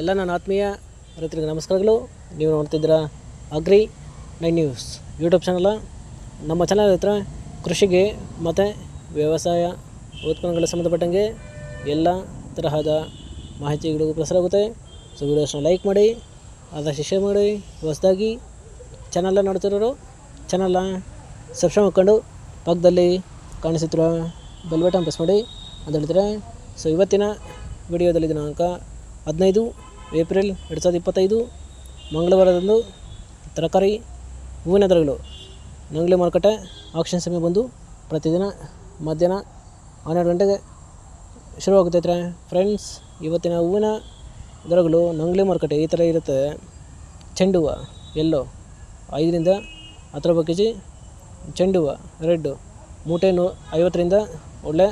ಎಲ್ಲ ನನ್ನ ಆತ್ಮೀಯ ರೈತರಿಗೆ ನಮಸ್ಕಾರಗಳು. ನೀವು ನೋಡ್ತಿದ್ದೀರಾ agri nine news YouTube channel. ನಮ್ಮ ಚಾನಲ್ ಹತ್ರ ಕೃಷಿಗೆ ಮತ್ತು ವ್ಯವಸಾಯ ಉತ್ಪನ್ನಗಳ ಸಂಬಂಧಪಟ್ಟಂಗೆ ಎಲ್ಲ ತರಹದ ಮಾಹಿತಿಗಳು ಪ್ರಸಾರ ಆಗುತ್ತೆ. ಸೊ ವೀಡಿಯೋಸ್ನ ಲೈಕ್ ಮಾಡಿ, ಆದಷ್ಟು ಶೇರ್ ಮಾಡಿ, ಹೊಸದಾಗಿ ಚಾನಲ್ನ ನೋಡ್ತಿರೋರು ಚಾನಲ್ನ ಸಬ್ಸ್ಕ್ರೈಬ್ ಮಾಡ್ಕೊಂಡು ಪಕ್ಕದಲ್ಲಿ ಕಾಣಿಸುತ್ತಿರೋ ಬೆಲ್ ಬಟನ್ ಪ್ರೆಸ್ ಮಾಡಿ ಅಂತ ಹೇಳ್ತಾರೆ. ಸೊ ಇವತ್ತಿನ ವಿಡಿಯೋದಲ್ಲಿ ದಿನಾಂಕ ಹದಿನೈದು, ಏಪ್ರಿಲ್ ಎರಡು ಸಾವಿರದ ಇಪ್ಪತ್ತೈದು, ಮಂಗಳವಾರದಂದು ತರಕಾರಿ, ಹೂವಿನ ದರಗಳು ನಂಗ್ಲಿ ಮಾರುಕಟ್ಟೆ ಆಕ್ಷನ್ ಸಮಯ ಬಂದು ಪ್ರತಿದಿನ ಮಧ್ಯಾಹ್ನ ಹನ್ನೆರಡು ಗಂಟೆಗೆ ಶುರುವಾಗುತ್ತೈತ್ರೆ ಫ್ರೆಂಡ್ಸ್ ಇವತ್ತಿನ ಹೂವಿನ ದರಗಳು ನಂಗ್ಲಿ ಮಾರುಕಟ್ಟೆ ಈ ಥರ ಇರುತ್ತೆ. ಚೆಂಡು ಹೂವು ಎಲ್ಲೋ ಐದರಿಂದ ಹತ್ತು ರೂಪಾಯಿ ಕೆ ಜಿ ಚೆಂಡು ಹೂವು ರೆಡ್ಡು ಮೂಟೆ ನೂ ಐವತ್ತರಿಂದ ಒಳ್ಳೆ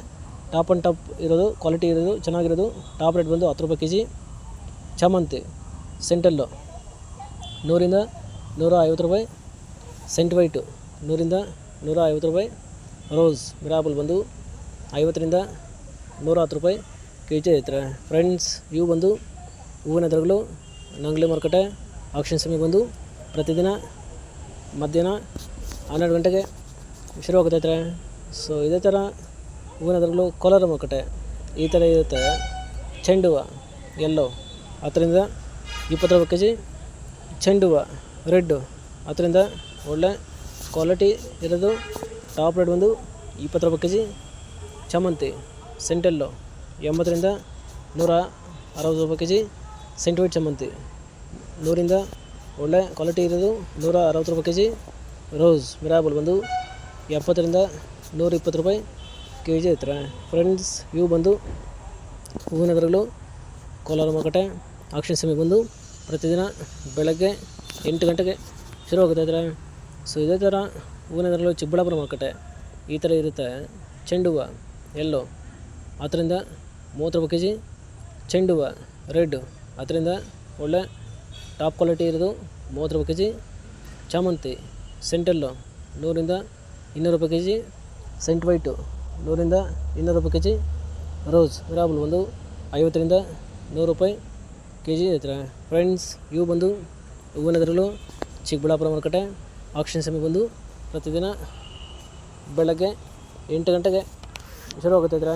ಟಾಪ್ ಆ್ಯಂಡ್ ಟಾಪ್ ಇರೋದು ಕ್ವಾಲಿಟಿ ಇರೋದು, ಚೆನ್ನಾಗಿರೋದು ಟಾಪ್ ರೇಟ್ ಬಂದು ಹತ್ತು ರೂಪಾಯಿ ಕೆ ಜಿ ಚಾಮಂತಿ ಸೆಂಟಲ್ಲು ನೂರಿಂದ ನೂರ ಐವತ್ತು ರೂಪಾಯಿ, ಸೆಂಟ್ ವೈಟು. ನೂರಿಂದ ನೂರ ಐವತ್ತು ರೂಪಾಯಿ, ರೋಸ್. ಮಿರಾಬಲ್ ಬಂದು ಐವತ್ತರಿಂದ ನೂರ ಹತ್ತು ರೂಪಾಯಿ ಕೆ ಜಿ ಐತ್ರೆ. ಫ್ರೆಂಡ್ಸ್, ಇವು ಬಂದು ಹೂವಿನ ದರಗಳು, ನಂಗ್ಲಿ ಮಾರುಕಟ್ಟೆ ಆಕ್ಷನ್ ಸಮಯ ಬಂದು ಪ್ರತಿದಿನ ಮಧ್ಯಾಹ್ನ ಹನ್ನೆರಡು ಗಂಟೆಗೆ ಶುರುವಾಗುತ್ತೈತ್ರೆ ಸೊ ಇದೇ ಥರ ಹೂವಿನ ದರಗಳು ಕೋಲಾರ ಮಾರುಕಟ್ಟೆ. ಈ ಥರ ಇರುತ್ತೆ. ಚೆಂಡು ಹೂವು ಎಲ್ಲೋ ಹತ್ತರಿಂದ ಇಪ್ಪತ್ತು ಕೆ ಜಿ ಚೆಂಡು ಹೂವು ರೆಡ್ಡು ಅದರಿಂದ ಒಳ್ಳೆ ಕ್ವಾಲಿಟಿ ಇರೋದು, ಟಾಪ್ ರೇಟ್ ಬಂದು ಇಪ್ಪತ್ತು ರೂಪಾಯಿ ಕೆ ಜಿ ಚಮಂತಿ, ಸೆಂಟೆಲ್ಲು. ಎಂಬತ್ತರಿಂದ ನೂರ ಅರವತ್ತು ರೂಪಾಯಿ ಕೆ ಜಿ ಸೆಂಟ್ ವೈಟ್ ಚಾಮಂತಿ. ನೂರಿಂದ ಒಳ್ಳೆ ಕ್ವಾಲಿಟಿ ಇರೋದು, ನೂರ ಅರವತ್ತು ರೂಪಾಯಿ ಕೆ ಜಿ ರೋಸ್. ಮಿರಾಬಲ್ ಬಂದು ಎಪ್ಪತ್ತರಿಂದ ನೂರ ಇಪ್ಪತ್ತು ರೂಪಾಯಿ ಕೆ ಜಿ ಐತ್ರೆ. ಫ್ರೆಂಡ್ಸ್ ಇವು ಬಂದು ಹೂವಿನ ಕೋಲಾರ ಮಾರುಕಟ್ಟೆ ಆಕ್ಷನ್ ಸಮಯ ಬಂದು ಪ್ರತಿದಿನ ಬೆಳಗ್ಗೆ ಎಂಟು ಗಂಟೆಗೆ ಶುರುವಾಗುತ್ತೈತ್ರೆ ಸೊ ಇದೇ ಥರ ಹೂವಿನ ದರಗಳು ಚಿಕ್ಕಬಳ್ಳಾಪುರ ಮಾರುಕಟ್ಟೆ ಈ ಥರ ಇರುತ್ತೆ. ಚೆಂಡು ಹೂವು ಎಲ್ಲೋ ಅದರಿಂದ ಮೂವತ್ತು ರೂಪಾಯಿ ಕೆ ಜಿ ಚೆಂಡು ಹೂವು ರೆಡ್ ಅದರಿಂದ ಒಳ್ಳೆ ಟಾಪ್ ಕ್ವಾಲಿಟಿ ಇರೋದು ಮೂವತ್ತು ರೂಪಾಯಿ ಕೆ ಜಿ ಚಾಮಂತಿ ಸೆಂಟಲ್ಲು ನೂರಿಂದ ಇನ್ನೂರು ರೂಪಾಯಿ ಕೆ ಜಿ ಸೆಂಟ್ ವೈಟು ನೂರಿಂದ ಇನ್ನೂರು ರೂಪಾಯಿ ಕೆ ಜಿ ರೋಸ್ ರಾಬುಲ್ ಒಂದು ಐವತ್ತರಿಂದ ನೂರು ರೂಪಾಯಿ ಕೆ ಜಿ ಹತ್ರ. ಫ್ರೆಂಡ್ಸ್ ಇವು ಬಂದು ಹೂವಿನದ್ರಲ್ಲೂ ಚಿಕ್ಕಬಳ್ಳಾಪುರ ಮಾರುಕಟ್ಟೆ ಆಕ್ಷನ್ ಸಮಯ ಬಂದು ಪ್ರತಿದಿನ ಬೆಳಗ್ಗೆ ಎಂಟು ಗಂಟೆಗೆ ಶುರುವಾಗುತ್ತೈತ್ರೆ